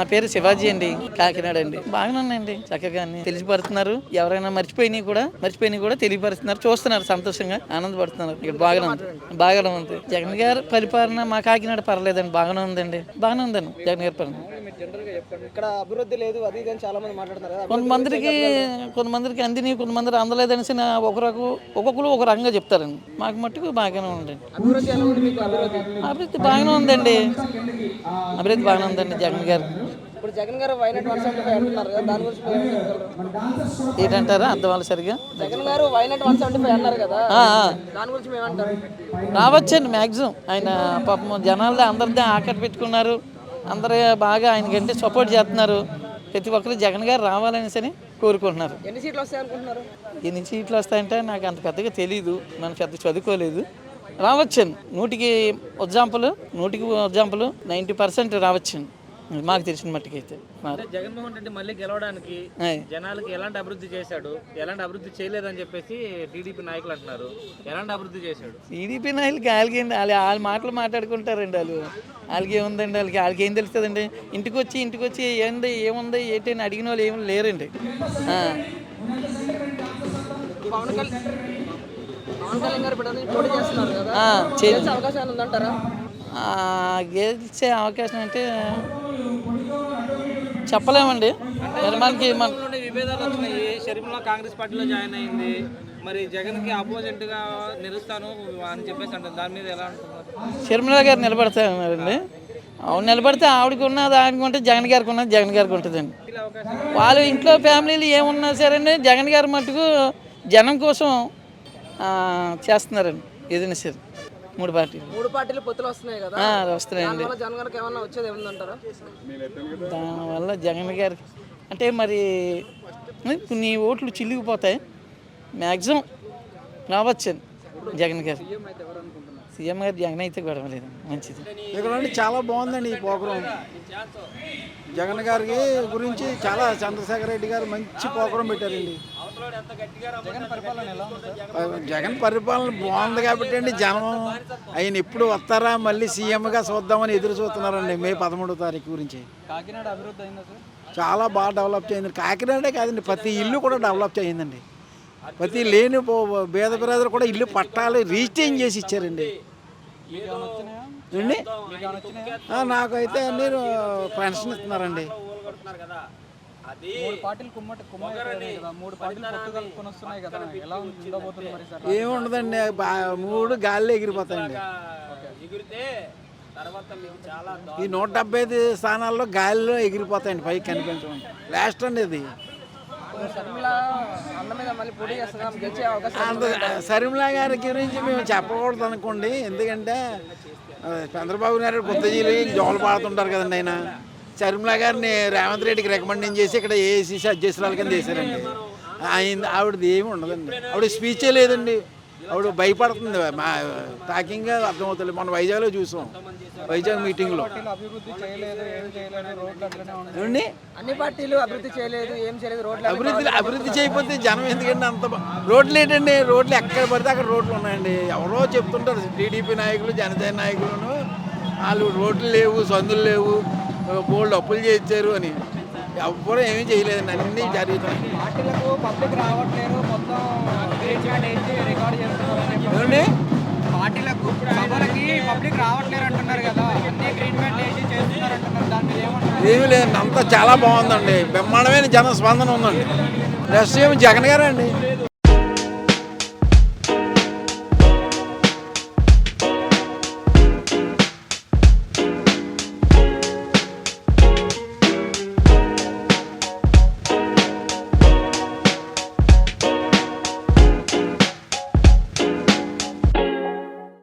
నా పేరు శివాజీ అండి కాకినాడ అండి. బాగానే ఉన్నాయండి చక్కగా తెలిసిపరుస్తున్నారు. ఎవరైనా మర్చిపోయినాయి కూడా మర్చిపోయినవి కూడా తెలియపరుస్తున్నారు. చూస్తున్నారు సంతోషంగా ఆనందపడుతున్నారు. ఇక్కడ బాగానే ఉంది బాగానే ఉంది. జగన్ గారు పరిపాలన మా కాకినాడ పర్లేదండి బాగానే ఉందండి బాగానే ఉందండి జగన్ గారి పరిపాలన. ఇక్కడ అభివృద్ధి లేదు అది ఇది అని చాలా మంది మాట్లాడుతున్నారు. కొంతమందికి కొంతమందికి అందిని కొంతమంది అందలేదనేసి ఒకరకు ఒక్కొక్కరు ఒక రకంగా చెప్తారండి. మాకు మట్టుకు బాగానే ఉందండి. అభివృద్ధి బాగానే ఉందండి. అభివృద్ధి బాగానే ఉందండి జగన్ గారు. ఇప్పుడు జగన్ గారు వైనట్ వన్ సెవెంటీ ఫైవ్ అంటున్నారు కదా దాని గురించి మీరు ఏం చెప్పగలరు? ఏంటంటారా? అర్థం వాళ్ళు సరిగా జగన్ గారు వైనట్ వన్ సెవెంటీ ఫైవ్ అన్నారు కదా. దాని గురించి మేమంటారు రావచ్చండి మ్యాక్సిమం ఆయన పాపం జనాలదే అందరిదే ఆకట్టు పెట్టుకున్నారు. అందరూ బాగా ఆయనకంటే సపోర్ట్ చేస్తున్నారు. ప్రతి ఒక్కరు జగన్ గారు రావాలనేసి అని కోరుకుంటున్నారు. ఎన్ని సీట్లు వస్తాయి అనుకుంటున్నారు? ఎన్ని సీట్లు వస్తాయంటే నాకు అంత పెద్దగా తెలియదు మనం పెద్ద చదువుకోలేదు. రావచ్చండి. నూటికి ఎగ్జాంపుల్ నూటికి ఎగ్జాంపుల్ నైంటీ పర్సెంట్ రావచ్చండి. మాకు తెలిసిన మట్టుకైతే మరి జగన్మోహన్ రెడ్డి మళ్ళీ గెలవడానికి. జనాలకి ఎలాంటి అభివృద్ధి చేశాడు? ఎలాంటి అభివృద్ధి చేయలేదని చెప్పేసి టీడీపీ నాయకులు అంటున్నారు. ఎలాంటి అభివృద్ధి చేశాడు? టీడీపీ నాయకులకి వాళ్ళకి ఏంటి వాళ్ళు వాళ్ళ మాటలు మాట్లాడుకుంటారండి వాళ్ళు. వాళ్ళకి ఏముందండి వాళ్ళకి? వాళ్ళకి ఏం తెలుస్తుందండి? ఇంటికి వచ్చి ఇంటికి వచ్చి ఏంది ఏముంది ఏంటి అని అడిగిన వాళ్ళు ఏమి లేరండి. ఆ. పవన్ కళ్యాణ్ పవన్ కళ్యాణ్ గారు పోటీ చేస్తున్నారు కదా. అవకాశం ఉందంటారా? గెలిచే అవకాశం అంటే చెప్పలేమండి. మరి మనకి మన విభేదాలు వచ్చినాయి. షరీఫ్లో కాంగ్రెస్ పార్టీలో జాయిన్ అయింది. మరి జగన్కి ఆపోజిట్గా నిలుస్తాను అని చెప్పేసి అంటారు. దాని మీద ఎలా అంటున్నారు? షర్మిల గారు నిలబడతారండి అవును నిలబడితే ఆవిడకి ఉన్నది ఆయనకి ఉంటే జగన్ గారికి ఉన్నది జగన్ గారికి ఉంటుందండి. వాళ్ళ ఇంట్లో ఫ్యామిలీలు ఏమున్నా సరే జగన్ గారి మట్టుకు జనం కోసం చేస్తున్నారండి. ఏదైనా సరే. మూడు పార్టీలు. మూడు పార్టీలు పొత్తులు వస్తున్నాయి కదా? ఆ, వస్తున్నాయండి. దానివల్ల జగన్ గారికి ఏమన్నా వచ్చేది ఏముందంటారా? దానివల్ల జగన్ గారికి. అంటే మరి కొన్ని ఓట్లు చిల్లిగిపోతాయి. మ్యాక్సిమం రావచ్చండి జగన్ గారు. సీఎం గారు జగన్ అయితే గొడవలేదు. మంచిది. ఇక్కడ చాలా బాగుందండి ఈ ప్రోగ్రాం. జగన్ గారికి గురించి చాలా చంద్రశేఖర రెడ్డి గారు మంచి ప్రోగ్రాం పెట్టారండి. జగన్ పరిపాలన బాగుంది కాబట్టి అండి జనం ఆయన ఎప్పుడు వస్తారా మళ్ళీ సీఎంగా చూద్దామని ఎదురు చూస్తున్నారండి మే పదమూడో తారీఖు గురించి. కాకినాడ అభివృద్ధి అయిందా సార్? చాలా బాగా డెవలప్ అయింది కాకినాడే కాదండి ప్రతి ఇల్లు కూడా డెవలప్ అయిందండి ప్రతి లేని పేద ప్రజలు కూడా ఇల్లు పట్టాలి రిజిస్ట్రేషన్ చేసి ఇచ్చారండి. నాకైతే అన్ని పెన్షన్ ఇస్తున్నారండి. మూడు పార్టీలు కుమ్మటి కుమ్మటి కదా. మూడు పార్టీలు పొత్తు కలుపుకొని వస్తున్నాయి కదా. ఎలా ఉండబోతుంది మరి సార్? ఏముండదండి మూడు గాల్లో ఎగిరిపోతాయండి. ఈ నూట డెబ్బై ఐదు స్థానాల్లో గాలిలో ఎగిరిపోతాయండి పైకి కనిపించడం. లాస్ట్ అండి ఇది. సరిమలా గారి గురించి మేము చెప్పకూడదు అనుకోండి. ఎందుకంటే చంద్రబాబు నాయుడు బుద్ధజీలు జోలు పాడుతుంటారు కదండి ఆయన. శర్మిలా గారిని రేవంత్ రెడ్డికి రికమెండింగ్ చేసి ఇక్కడ ఏసీసీ అధ్యక్షురాలు కింద చేశారండి. ఆయన ఆవిడది ఏమి ఉండదండి. ఆవిడ స్పీచే లేదండి. ఆవిడ భయపడుతుంది. మా టాకింగ్గా అర్థమవుతుంది మన వైజాగ్లో చూసాం. వైజాగ్ మీటింగ్లో ఏమండి? అన్ని పార్టీలు అభివృద్ధి చేయలేదు ఏం చేయలేదు రోడ్లు అభివృద్ధి అభివృద్ధి చేయకపోతే జనం ఎందుకంటే అంత రోడ్లు ఏంటండి? రోడ్లు ఎక్కడ పడితే అక్కడ రోడ్లు ఉన్నాయండి. ఎవరో చెప్తుంటారు. టీడీపీ నాయకులు జనసేన నాయకులను వాళ్ళు రోడ్లు లేవు సందులు లేవు. బోల్డ్ అప్పులు చేయించారు అని. ఎవ్వరూ ఏమీ చేయలేదండి అన్నీ జరుగుతున్నాయి ఏమండి? పార్టీలకు సభలకి పబ్లిక్ రావట్లేరు అంటున్నారు కదా అన్ని ట్రీట్మెంట్ వేసి చేస్తున్నారు అంటున్నారు దాని మీద ఏమంటారు ఏమీ లేదండి అంతా చాలా బాగుందండి. బ్రహ్మాండమైన జన స్పందన ఉందండి. నెక్స్ట్ ఏమి జగన్ గారు అండి?